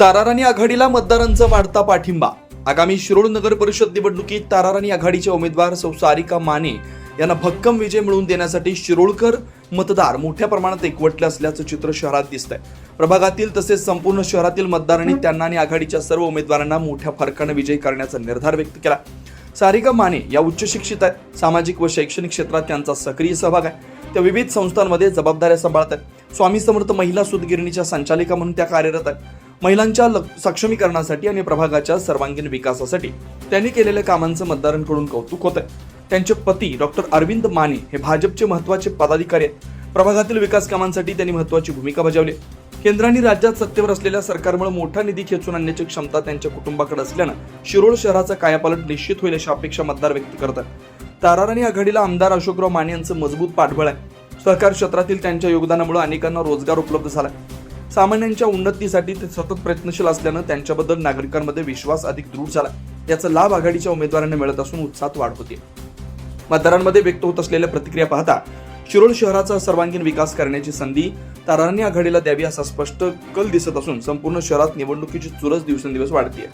ताराराणी आघाडीला मतदारांचा वाढता पाठिंबा. आगामी शिरोळ नगर परिषद निवडणुकीत ताराराणी आघाडीच्या उमेदवार सौ सारिका माने यांना भक्कम विजय मिळवून देण्यासाठी शिरोळकर मतदार मोठ्या प्रमाणात एकवटले असल्याचं चित्र शहरात दिसतंय. प्रभागातील तसेच संपूर्ण शहरातील मतदारांनी त्यांना आणि आघाडीच्या सर्व उमेदवारांना मोठ्या फरकानं विजयी करण्याचा निर्धार व्यक्त केला. सारिका माने या उच्च शिक्षित आहेत. सामाजिक व शैक्षणिक क्षेत्रात त्यांचा सक्रिय सहभाग आहे. त्या विविध संस्थांमध्ये जबाबदाऱ्या सांभाळत आहेत. स्वामी समर्थ महिला सूतगिरणीच्या संचालिका म्हणून त्या कार्यरत आहेत. महिलांच्या ल- सक्षमीकरणासाठी आणि प्रभागाच्या सर्वांगीण विकासासाठी त्यांनी केलेल्या कामांचं मतदारांकडून कौतुक होत आहे त्यांचे पती डॉक्टर अरविंद माने हे भाजपचे महत्त्वाचे पदाधिकारी आहेत. प्रभागातील विकास कामांसाठी त्यांनी महत्वाची भूमिका बजावली केंद्राने राज्यात सत्तेवर असलेल्या सरकारमुळे मोठा निधी खेचून आणण्याची क्षमता त्यांच्या कुटुंबाकडे असल्यानं शिरोळ शहराचा कायापालट निश्चित होईल अशी अपेक्षा मतदार व्यक्त करतात. ताराराणी आघाडीला आमदार अशोकराव माने यांचं मजबूत पाठबळ आहे. सहकार क्षेत्रातील त्यांच्या योगदानामुळे अनेकांना रोजगार उपलब्ध झाला सामान्यांच्या उन्नतीसाठी ते सतत प्रयत्नशील असल्यानं त्यांच्याबद्दल नागरिकांमध्ये विश्वास अधिक दृढ झाला. याचा लाभ आघाडीच्या उमेदवारांना मिळत असून उत्साहात वाढ होते. मतदारांमध्ये व्यक्त होत असलेल्या प्रतिक्रिया पाहता शिरोळ शहराचा सर्वांगीण विकास करण्याची संधी तारांनी आघाडीला द्यावी असा स्पष्ट कल दिसत असून संपूर्ण शहरात निवडणुकीची चुरस दिवसेंदिवस वाढते